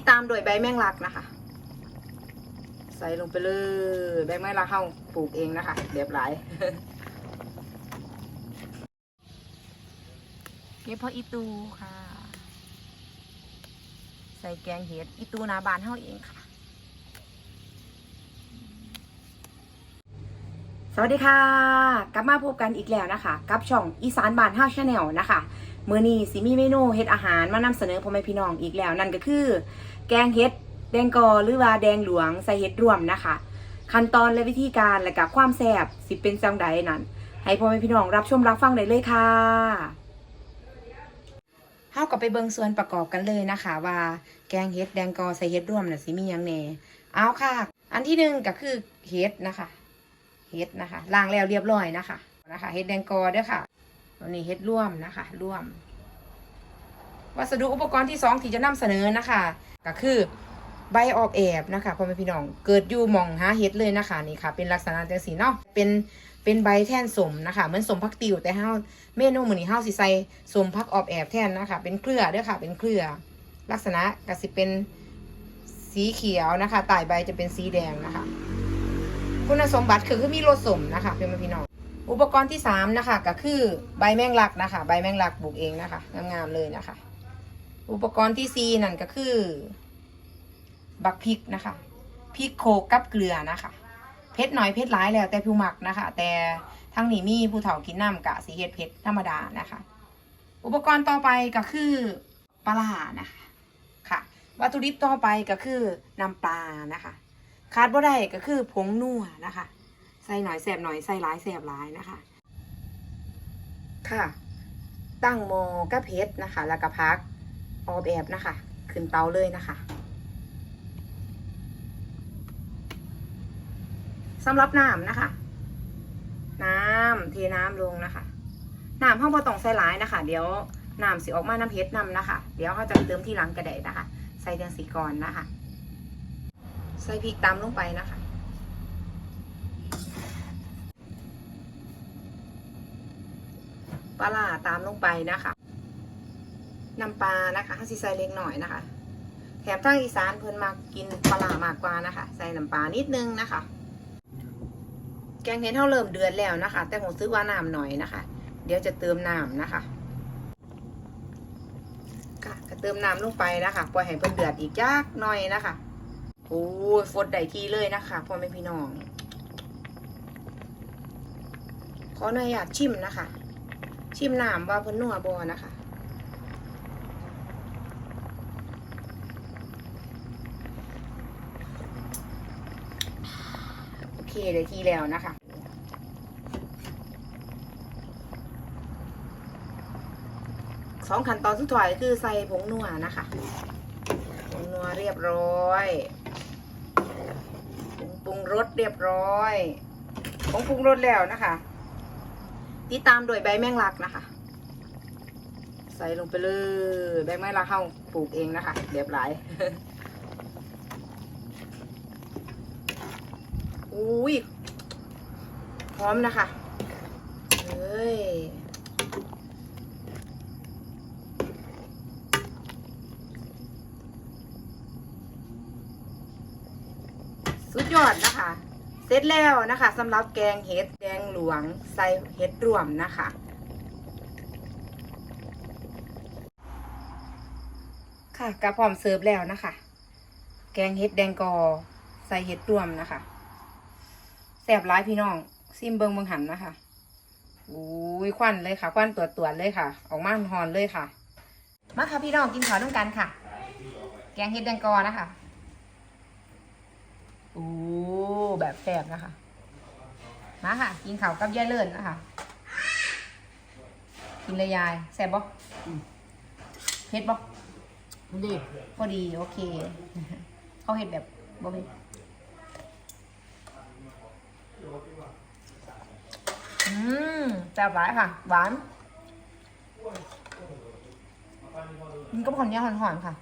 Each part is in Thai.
่ตามโดวยใบแมงลักนะคะ ใส่ลงไปเลยใบแมงลักเข้าปลูกเองนะคะเรียบร้อยนี่พออีตูค่ะ ใส่แกงเห็ดอีตูนาบานเท่าเองค่ะ สวัสดีค่ะ กลับมาพบกันอีกแล้วนะคะ กับช่องอีสานบานห้าชาแนลนะคะ มือนี้สิมีเมนูเฮ็ดอาหารมานำเสนอพ่อแม่พี่น้องอีกแล้วนั่นก็คือ แกงเห็ดแดงกอหรือว่าแดงหลวงใส่เห็ดรวมนะคะ ขั้นตอนและวิธีการและกับความแซ่บสิเป็นจังใดนั้น ให้พ่อแม่พี่น้องรับชมรับฟังได้เลยค่ะเฮากับไปเบิงส่วนประกอบกันเลยนะคะ ว่าแกงเห็ดแดงกอใส่เห็ดรวมน่ะสิมีหยังแน่เอาค่ะ อันที่หนึ่งก็คือเห็ดนะคะเฮ็ดนะคะล้างแล้วเรียบร้อยนะคะนะคะเฮ็ดแดงกอเด้วยค่ะ ตัวนี้เฮ็ดร่วมนะคะร่วม วัสดุอุปกรณ์ที่สองที่จะนำเสนอนะคะ ก็คือใบออบแอบนะคะพ่อแม่พี่น้องเกิดอยู่มองหาเฮ็ดเลยนะคะนี่ค่ะ เป็นลักษณะจังสีเนาะเป็นเป็นใบแท่นสมนะคะเหมือนสมพักติวแต่เฮาเมนูมื้อนี้เฮาสิใส่สมพักออบแอบแท่นนะคะ เป็นเครือเด้วยค่ะ เป็นเครือ ลักษณะก็สิเป็นสีเขียวนะคะใต้ใบจะเป็นสีแดงนะคะ คุณสมบัติคือคือมีรสสมนะคะเพื่อนพี่น้อง อุปกรณ์ที่สามนะคะก็คือใบแมงลักนะคะ ใบแมงลักปลูกเองนะคะงามๆเลยนะคะ อุปกรณ์ที่สี่นั่นก็คือ บักพริกนะคะพริกโคกกับเกลือนะคะเผ็ดหน่อยเผ็ดหลายแล้วแต่ผู้หมักนะคะ แต่ทั้งนี้มีผู้เฒ่ากินน้ำกะสีเฮ็ดเผ็ดธรรมดานะคะ อุปกรณ์ต่อไปก็คือปลานะคะค่ะ วัตถุดิบต่อไปก็คือน้ำปลานะคะ ขาดบ่ได้ก็คือผงนัวนะคะ ส่หน่อยแสบหน่อยใส่หลายแสบหลายนะคะ ค่ะ ตั้งโมกะเพชรนะคะ แล้วก็พักออบแอบนะคะ ขึ้นเตาเลยนะคะสำหรับน้ำนะคะ น้ำเทน้ำลงนะคะน้ำห้องบ่ต้องใส่หลายนะคะ เดี๋ยวน้ำสิออกมาน้ำเพชรนำนะคะ เดี๋ยวเขาจะเติมที่หลังกระเดะนะคะ ใส่เดือนสีก่อนนะคะ ใส่พริกตามลงไปนะคะ ปลาตามลงไปนะคะน้ำปลานะคะให้ใส่เล็กหน่อยนะคะ แถมทางอีสานเพิ่นมากินปลามากกว่านะคะ ใส่น้ำปลานิดนึงนะคะ แกงเห็ดเท่าเริ่มเดือดแล้วนะคะ แต่ผมซื้อว่าน้ำหน่อยนะคะ เดี๋ยวจะเติมน้ำนะคะค่ะก็เติมน้ำลงไปนะคะปล่อยให้เพิ่นเดือดอีกจักหน่อยนะคะโอ้ฟดได้ทีเลยนะคะพ่อแม่พี่น้องขออนุญาตชิมนะคะ ชิมน้ำว่าเพิ่นนัวบอนะคะโอเคได้ทีแล้วนะคะสองขั้นตอนสุดท้ายคือใส่ผงนัวนะคะผงนัวเรียบร้อยผงปรุงรสเรียบร้อยผงปรุงรสแล้วนะคะ ติดตามโดยใบแมงลักนะคะ ใส่ลงไปเลยใบแมงลักเข้าปลูกเองนะคะเรียบร้อยอุ้ยพร้อมนะคะเฮ้ยสุดยอดนะคะ เสร็จแล้วนะคะสำหรับแกงเห็ดแดงหลวงใส่เห็ดรวมนะคะ ค่ะกระพร้อมเสิร์ฟแล้วนะคะ แกงเห็ดแดงกอใส่เห็ดรวมนะคะแซ่บร้ายพี่น้องซิมเบิงเบิงหันนะคะอุ้ยควันเลยค่ะ ควันตัวตัวๆเลยค่ะ ออกมาหอนเลยค่ะ มาค่ะพี่น้องกินข้าวด้วยกันค่ะ แกงเห็ดแดงกอนะคะ โอ้แบบแซ่บนะคะ มาค่ะ กินข้าวกับยายเลิศนะคะ กินเลยยายแซ่บบ่เผ็ดบ่ดีพอดีโอเค เขาเห็ดแบบบ่เผ็ดอืมแซ่บหลายค่ะ หวานมันก็ผ่อนยาหอนๆค่ะ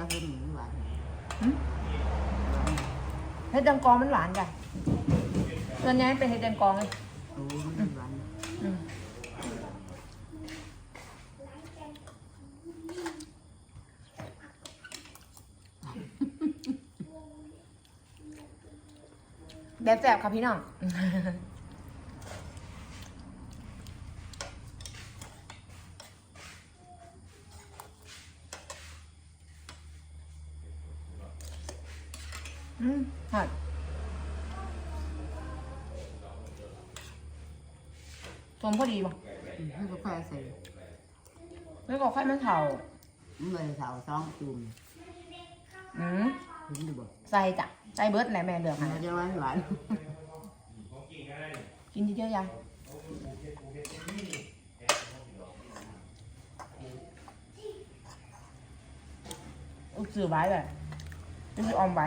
ก็เห็นหวานหืมเฮ็ดแดงกอมันหวานจ้ะส่วนใหญ่เป็นเฮ็ดแดงกองเลยโอ้มันหวานอืมแบบแสบค่ะพี่น้อง อืมหอดสมพอดีป่ะอืมให้ก็ค่อยใส่ไม่บอกให้มันเถ่ามันเลยสาวสองจุ่มอืมเห็นดูบ่ใส่จ้ะใส่เบิร์ดแหละแม่เดือกมัให้นจะหวานหวานกินเยอะๆยังอุสื่อไว้เลยนี่คือออมไว้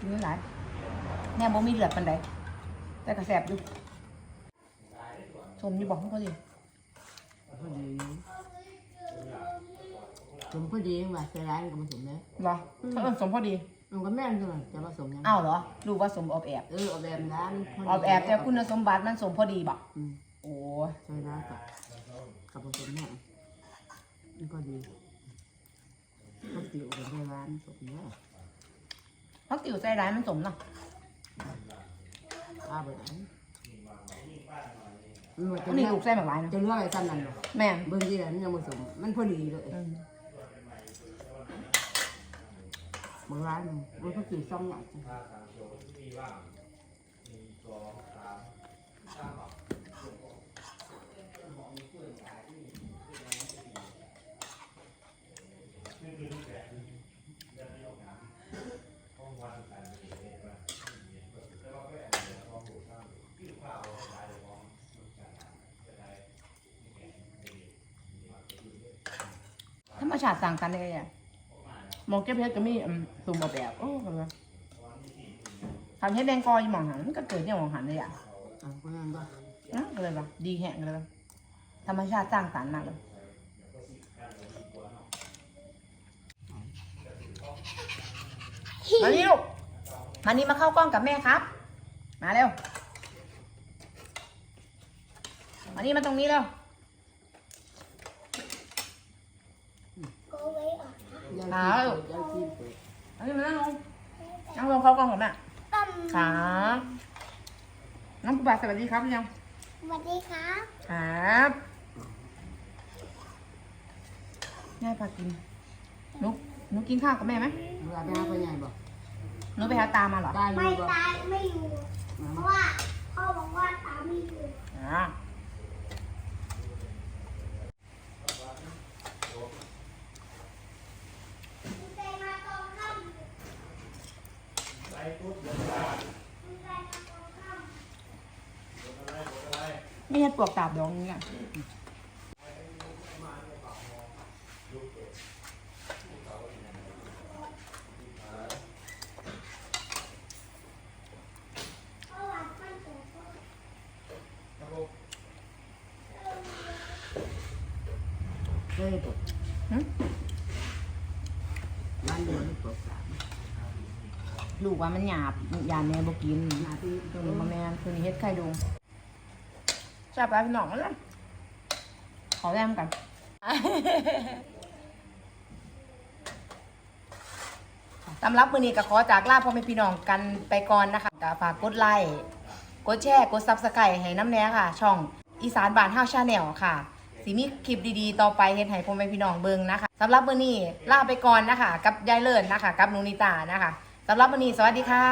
เถามันหยาบมันหนาบกบพอดีพอดีนะอย่างก่อนไหมล้นล้นเลยล่ะว้าฮะนี่หลายแม่บ่มีเลือดปันใดแต่กระแสบอยู่ชมอยู่บอกเขาพอดีพอดีสมพอดีว่าใส่ร้ายก็มาสมเลยเหรอเขาเอิ้นสมพอดี มันก็แม่นเลยจะผสมยังอ้าวเหรอรู้ว่าสมออบแอบเออเอาแบบนั้นออบแอบแต่คุณสมบัติมันสมพอดีบ่อืมโอ้ใส่ร้ายกับกับผสมแม่มันก็ดีก็ติวกันได้ร้านสมเนี่ย พักติ๋วใจร้ายมันสมเนาะข้าวไปไหนมันจะนี่เลือกลูกใจแบบร้ายนะจะเลือกไอ้ซ้ำนั่นแม่นเบิ่งที่ไหนมันยังผสมมันพอดีเลยอืมบางร้านมันก็คือซ่อมหนักธ ชาติสั่งกันเลยอะหมองเก็บเพชรก็มีอืมสุ่มออกแบบโอ้กันเลยทำให้แดงกอยหมองหันมันก็เกิดเนี่ยหมองหันเลยอะอะเพราะฉะนั้นก็นะก็เลยปะดีแหงเลยปะธรรมชาติสร้างสรรค์มากเลยมานี่ลูกมานี่มาเข้ากล้องกับแม่ครับ มาเร็ว มานี่มาตรงนี้เร็ว ยังหากินยังกินเปิดมานี่มานั่งลงนั่งลงเข้ากล้องกับแม่ตั้มครับน้องปูบาสวัสดีครับยังสวัสดีครับครับง่ายปากินนุกนุกกินข้าวกับแม่ไหมเวลาไปหาพ่อใหญ่บอกนุกไปหาตามาเหรอ ได้อไม่ยู่บอกตายไม่อยู่ เพราะว่าพ่อบอกว่าตาไม่อยู่ อ่า คุณใจมาตอนค่ำคุณใจมาตอนค่ ไม่ใช่ปลวกตาบดองนี่แหละำพ่อหวานไม่เจอพ่อเคยบอกหึร้านเดียวนี่ปลอกสามลูกว่ามันหยาบยานแม่บกินหนาที่ตัวนี้ มาแม่นตัวนี้เฮ็ดไข่ดง จับไปพี่น้องมันละขอแรมกันสำหรับมือนี้ก็ขอจากลาพ่อแม่พี่น้องกันไปก่อนนะคะก็ฝากกดไลค์กดแชร์กดซับสไครต์ให้น้ำแน่ค่ะ ช่องอีสานบ้านเฮาชาแนลค่ะสิมีคลิปดีๆ ต่อไปเฮ็ดให้พ่อแม่พี่น้องเบิ่งนะคะสำหรับมือนี้ลาไปก่อนนะคะ กับยายเลิศนะคะ กับนูนิตานะคะสำหรับมือนี้สวัสดีค่ะ